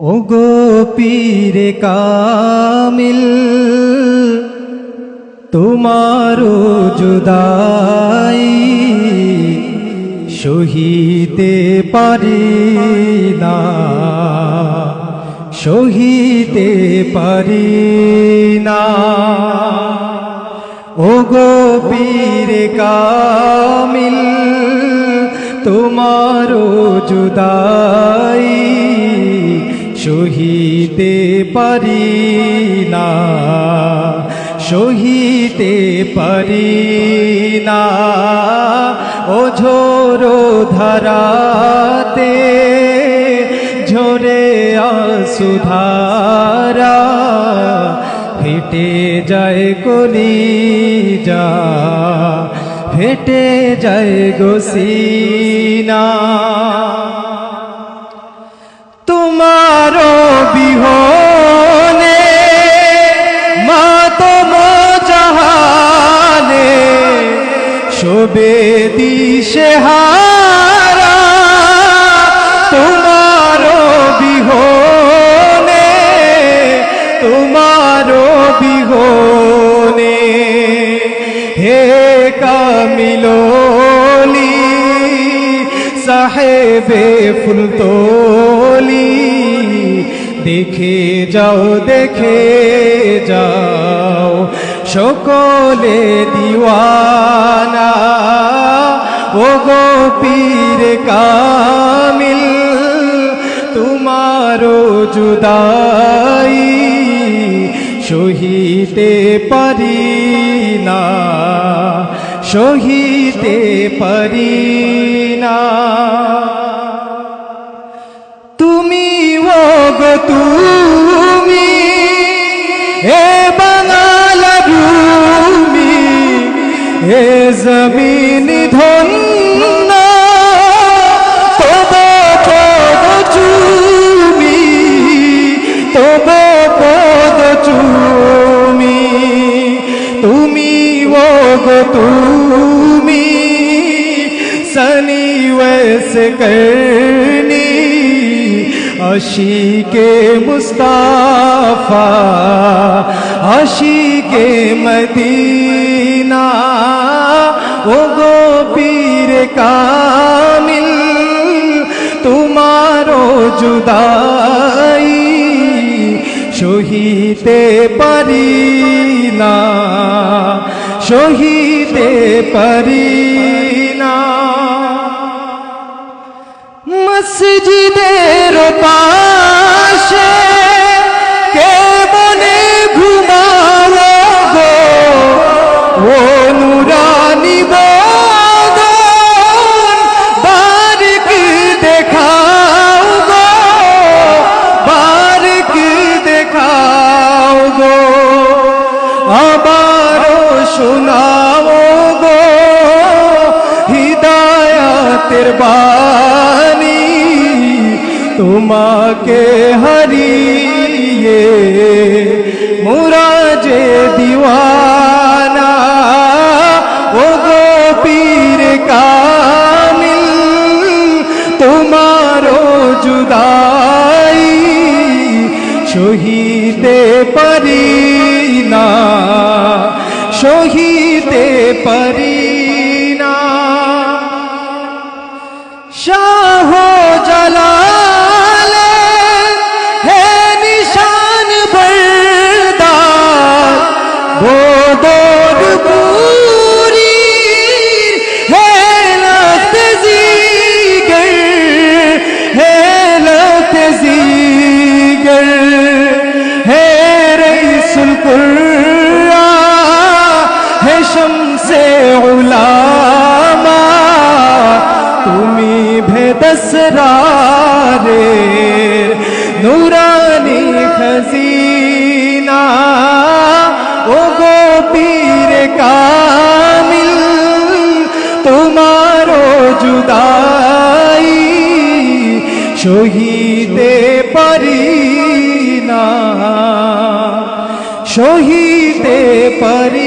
ও গো পীরে কামিল তোমারও জুদাই সহিতে পারি না, সহিতে পারি না। ও গো পীরে কামিল তোমারও জুদাই সহিতে পারি না, সহিতে পারি না। ও ঝোরো ধারাতে ঝরে আসুধারা ফেটে যায় কলি যা ফেটে যায় গোসিনা শোবে দিশে হারা। তোমারও বিহনে তোমারও বিহনে হে কামিলোলি সাহেবে ফুলতলি, দেখে যাও দেখে যাও। সকলে দিওয়ানা ও গো পীর কামিল, তোমারও জুদাই সহিতে পারি না, সহিতে পারি না। তুমি ও গো তুমি বাঙাল ভূমি হে জমিন ধন্য। তব পদ চুমি, তব পদ চুমি। তুমি ও গো তুমি সনি ওয়েস করনি আশিকে মুস্তাফা আশিকে মদিনা, ও গো পীর কামিল, তোমারও জুদাই সহিতে পারি না, সহিতে পারি না। মসজিদের বাণী তোমাকে হারিয়ে মোরা যে দিওয়ানা ও গো পীর কামিল তোমারও জুদাই সহিতে পারি না, সহিতে পারি ভেদসরারের নুরানি খজিনা। ও গো পীর কামিল তোমারও জুদাই সহিতে পারি না। সহিতে পারি